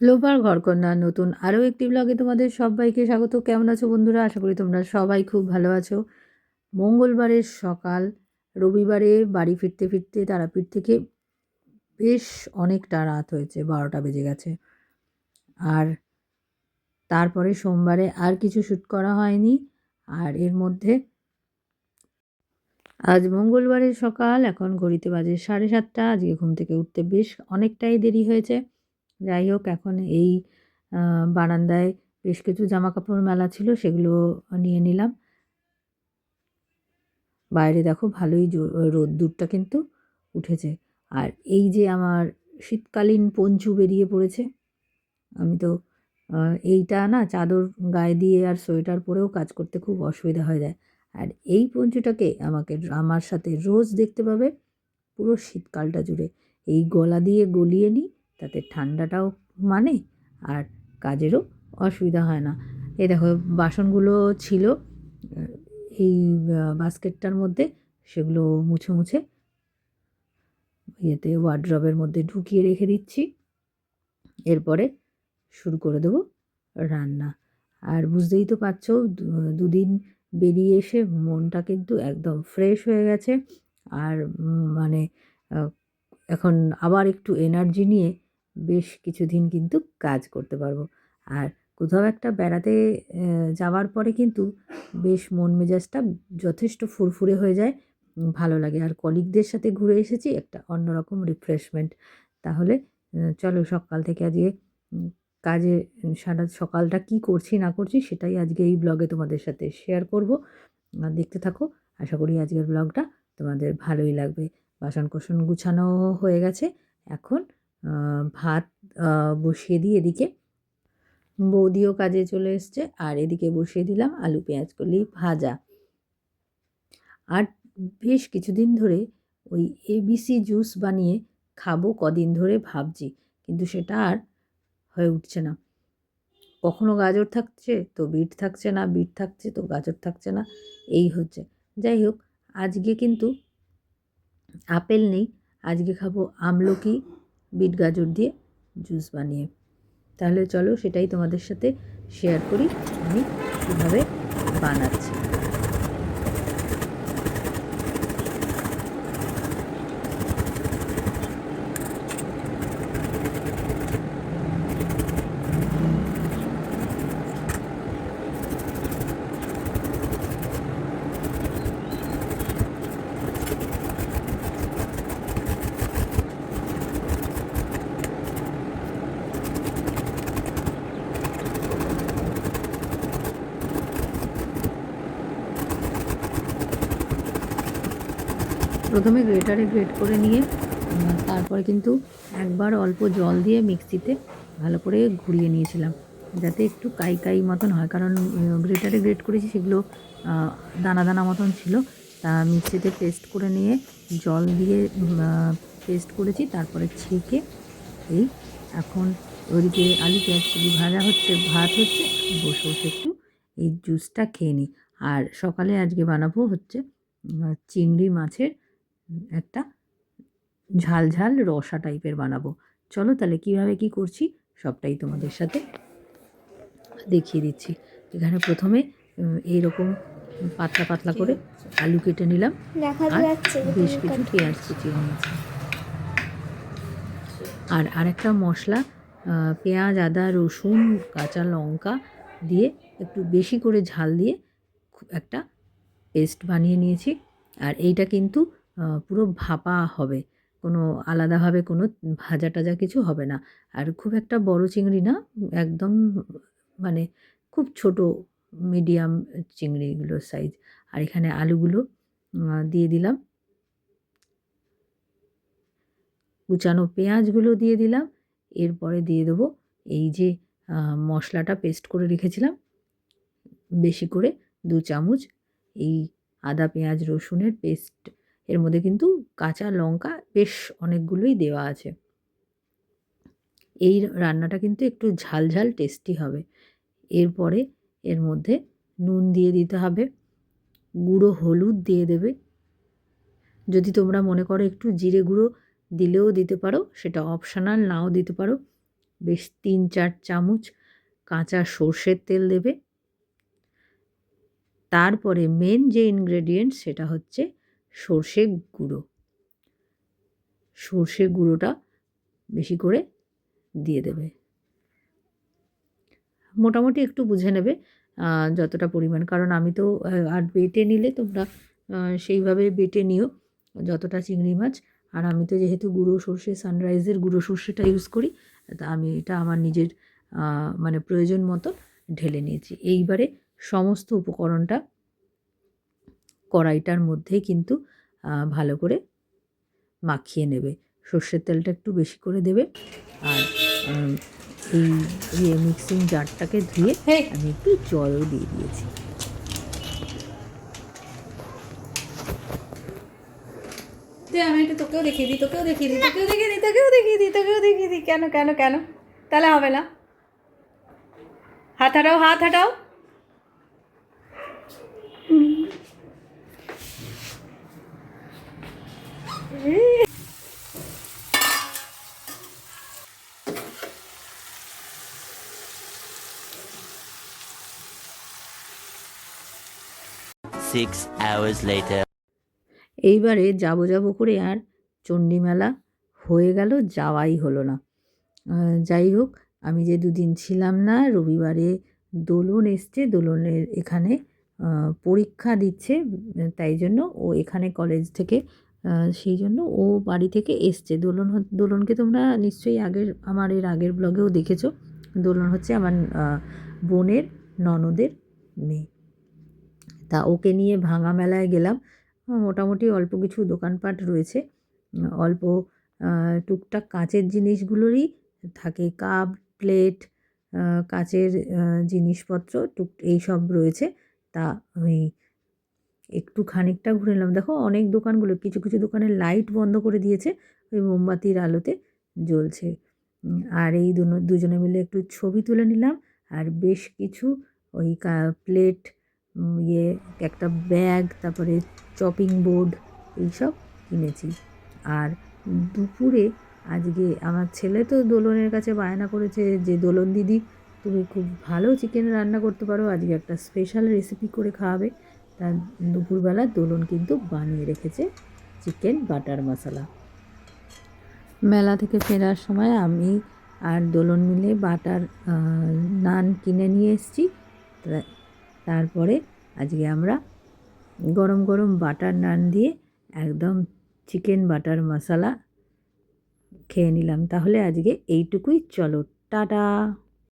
লোপার ঘরকন্যা নতুন আরও একটি ব্লগে তোমাদের সবাইকে স্বাগত। কেমন আছো বন্ধুরা? আশা করি তোমরা সবাই খুব ভালো আছো। মঙ্গলবারের সকাল, রবিবারে বাড়ি ফিরতে ফিরতে তারাপীঠ থেকে বেশ অনেকটা রাত হয়েছে, বারোটা বেজে গেছে। আর তারপরে সোমবারে আর কিছু শ্যুট করা হয়নি। আর এর মধ্যে আজ মঙ্গলবারের সকাল, এখন ঘড়িতে বাজে সাড়ে সাতটা, আজকে ঘুম থেকে উঠতে বেশ অনেকটাই দেরি হয়েছে। যাই হোক, এখন এই বারান্দায় বেশ কিছু জামা কাপড় মেলা ছিল, সেগুলো নিয়ে নিলাম। বাইরে দেখো ভালোই রোদ্দুরটা কিন্তু উঠেছে। আর এই যে আমার শীতকালীন পঞ্চু বেরিয়ে পড়েছে, আমি তো এইটা না চাদর গায়ে দিয়ে আর সোয়েটার পরেও কাজ করতে খুব অসুবিধা হয়ে যায়। আর এই পঞ্চুটাকে আমাকে আমার সাথে রোজ দেখতে পাবে, পুরো শীতকালটা জুড়ে। এই গলা দিয়ে গলিয়ে নিই তাতে ঠান্ডাটাও মানে আর কাজেরও অসুবিধা হয় না। এ দেখো, বাসনগুলো ছিল, এই বাস্কেটটার মধ্যে সেগুলো মুছে মুছে ইয়েতে ওয়ার্ড্রবের মধ্যে ঢুকিয়ে রেখে দিচ্ছি। এরপরে শুরু করে দেবো রান্না। আর বুঝতেই তো পারছ দুদিন বেরিয়ে এসে মনটা কিন্তু একদম ফ্রেশ হয়ে গেছে। আর মানে এখন আবার একটু এনার্জি নিয়ে বেশ কিছুদিন কিন্তু কাজ করতে পারব। আর কোথাও একটা বেড়াতে যাওয়ার পরে কিন্তু বেশ মন মেজাজটা যথেষ্ট ফুরফুরে হয়ে যায়, ভালো লাগে। আর কলিগদের সাথে ঘুরে এসেছি একটা অন্যরকম রিফ্রেশমেন্ট তাহলে চলো সকাল থেকে আজকে কাজে, সারা সকালটা কি করছি, না করছি সেটাই আজকে এই ব্লগে তোমাদের সাথে শেয়ার করব। দেখতে থাকো, আশা করি আজকের ব্লগটা তোমাদের ভালোই লাগবে। বাসন কোসন গুছানো হয়ে গেছে, এখন ভাত বসিয়ে দিই এদিকে। বৌদিও কাজে চলে এসছে, আর এদিকে বসিয়ে দিলাম আলু, পেঁয়াজ করলি ভাজা। আর বেশ কিছুদিন ধরে ওই এবিসি জুস বানিয়ে খাব কদিন ধরে ভাবছি, কিন্তু সেটা আর হয়ে উঠছে না। কখনো গাজর থাকছে তো বিট থাকছে না, বিট থাকছে তো গাজর থাকছে না, এই হচ্ছে। যাই হোক, আজকে কিন্তু আপেল নেই, আজকে খাব আমলকি বিট গাজর দিয়ে জুস বানিয়ে। তাহলে চলো সেটাই তোমাদের সাথে শেয়ার করি, আমি কীভাবে বানাচ্ছি। প্রথমে গ্রেটারে গ্রেট করে নিয়ে তারপরে কিন্তু একবার অল্প জল দিয়ে মিক্সিতে ভালো করে ঘুরিয়ে নিয়েছিলাম, যাতে একটু কাই কাই মতন হয়। কারণ গ্রেটারে গ্রেট করেছি সেগুলো দানা দানা মতন ছিল, তা মিক্সিতে পেস্ট করে নিয়ে জল দিয়ে পেস্ট করেছি, তারপরে ছেঁকে এই এখন ওইদিকে আলু পেঁয়াজ কলি ভাজা হচ্ছে, ভাত হচ্ছে, বসে বসে একটু এই জুসটা খেয়ে নিই। আর সকালে আজকে বানাবো হচ্ছে চিংড়ি মাছের একটা ঝাল ঝাল রসা টাইপের বানাবো। চলো তাহলে কীভাবে কি করছি সবটাই তোমাদের সাথে দেখিয়ে দিচ্ছি। এখানে প্রথমে এইরকম পাতলা পাতলা করে আলু কেটে নিলাম। আর বেশ কিছু পেঁয়াজ কুচি নিয়েছি আর আরেকটা মশলা পেঁয়াজ আদা রসুন কাঁচা লঙ্কা দিয়ে একটু বেশি করে ঝাল দিয়ে একটা পেস্ট বানিয়ে নিয়েছি। আর এইটা কিন্তু পুরো ভাপা হবে। কোনো আলাদাভাবে কোনো ভাজা টাজা কিছু হবে না। আর খুব একটা বড় চিংড়ি না, একদম মানে খুব ছোট, মিডিয়াম চিংড়িগুলোর সাইজ আর এখানে আলুগুলো দিয়ে দিলাম। কুচানো পেঁয়াজগুলো দিয়ে দিলাম। এরপরে দিয়ে দেবো এই যে মশলাটা পেস্ট করে রেখেছিলাম। বেশি করে দু চামচ এই আদা, পেঁয়াজ, রসুনের পেস্ট এর মধ্যে কিন্তু কাঁচা লঙ্কা বেশ অনেকগুলোই দেওয়া আছে। এই রান্নাটা কিন্তু একটু ঝাল ঝাল টেস্টি হবে। এরপরে এর মধ্যে নুন দিয়ে দিতে হবে, গুঁড়ো হলুদ দিয়ে দেবে। যদি তোমরা মনে করো একটু জিরে গুঁড়ো দিলেও দিতে পারো, সেটা অপশানাল নাও দিতে পারো। বেশ তিন চার চামচ কাঁচা সর্ষের তেল দেবে। তারপরে মেন যে ইনগ্রেডিয়েন্ট সেটা হচ্ছে সর্ষে গুঁড়ো। সর্ষে গুঁড়োটা বেশি করে দিয়ে দেবে। মোটামুটি একটু বুঝে নেবে যতটা পরিমাণ। কারণ আমি তো আর বেটে নিলে তোমরা সেইভাবে বেটে নিও যতটা চিংড়ি মাছ। আর আমি তো যেহেতু গুঁড়ো সর্ষে, সানরাইজের গুঁড়ো সর্ষেটা ইউজ করি, তা আমি এটা আমার নিজের মানে প্রয়োজন মতো ঢেলে নিয়েছি। এইবারে সমস্ত উপকরণটা কড়াইটার মধ্যেই কিন্তু ভালো করে মাখিয়ে নেবে। সর্ষের তেলটা একটু বেশি করে দেবে। আর এই ইয়ে মিক্সিং জারটাকে ধুয়ে আমি একটু জলও দিয়ে দিয়েছি। আমি একটু তোকেও দেখিয়ে দিই তোকেও দেখিয়ে দিই তোকেও দেখিয়ে দিই তোকেও দেখিয়ে দিই তোকেও দেখিয়ে দিই। কেন কেন কেন? তাহলে হবে না। হাত হাঁটাও হাত হাঁটাও। Six hours later. এইবারে যাব যাব করে আর চণ্ডীমেলা হয়ে গেল, যাওয়াই হলো না যাই হোক, আমি যে দুদিন ছিলাম না, রবিবারে দোলন এসছে, দোলনের এখানে পরীক্ষা দিচ্ছে, তাই জন্য ও এখানে কলেজ থেকে সেই জন্য ও বাড়ি থেকে এসছে। দোলন দোলনকে তোমরা নিশ্চয়ই আগের, আমার এর আগের ব্লগেও দেখেছ। দোলন হচ্ছে আমার বোনের ননদের মেয়ে। তা ওকে নিয়ে ভাঙা মেলায় গেলাম। মোটামুটি অল্প কিছু দোকানপাট রয়েছে। অল্প টুকটাক কাঁচের জিনিসগুলোরই থাকে। কাপ, প্লেট কাচের জিনিসপত্র, টুক, এইসব রয়েছে। তা আমি একটু খানিকটা ঘুরে নিলাম। দেখো অনেক দোকানগুলো, কিছু কিছু দোকানের লাইট বন্ধ করে দিয়েছে, ওই মোমবাতির আলোতে জ্বলছে। আর এই দুজনে মিলে একটু ছবি তুলে নিলাম, আর বেশ কিছু ওই প্লেট ইয়ে একটা ব্যাগ তারপরে চপিং বোর্ড এইসব কিনেছি। আর দুপুরে আজকে আমার ছেলে তো দোলনের কাছে বায়না করেছে যে, দোলন দিদি, তুমি খুব ভালো চিকেন রান্না করতে পারো, আজকে একটা স্পেশাল রেসিপি করে খাওয়াবে। তা দুপুরবেলা দোলন কিন্তু বানিয়ে রেখেছে চিকেন বাটার মশলা। মেলা থেকে ফেরার সময় আমি আর দোলন মিলে বাটার নান কিনে নিয়ে এসেছি। তারপরে আজকে আমরা গরম গরম বাটার নান দিয়ে একদম চিকেন বাটার মশলা খেয়ে নিলাম। তাহলে আজকে এইটুকুই। চলো, টাটা!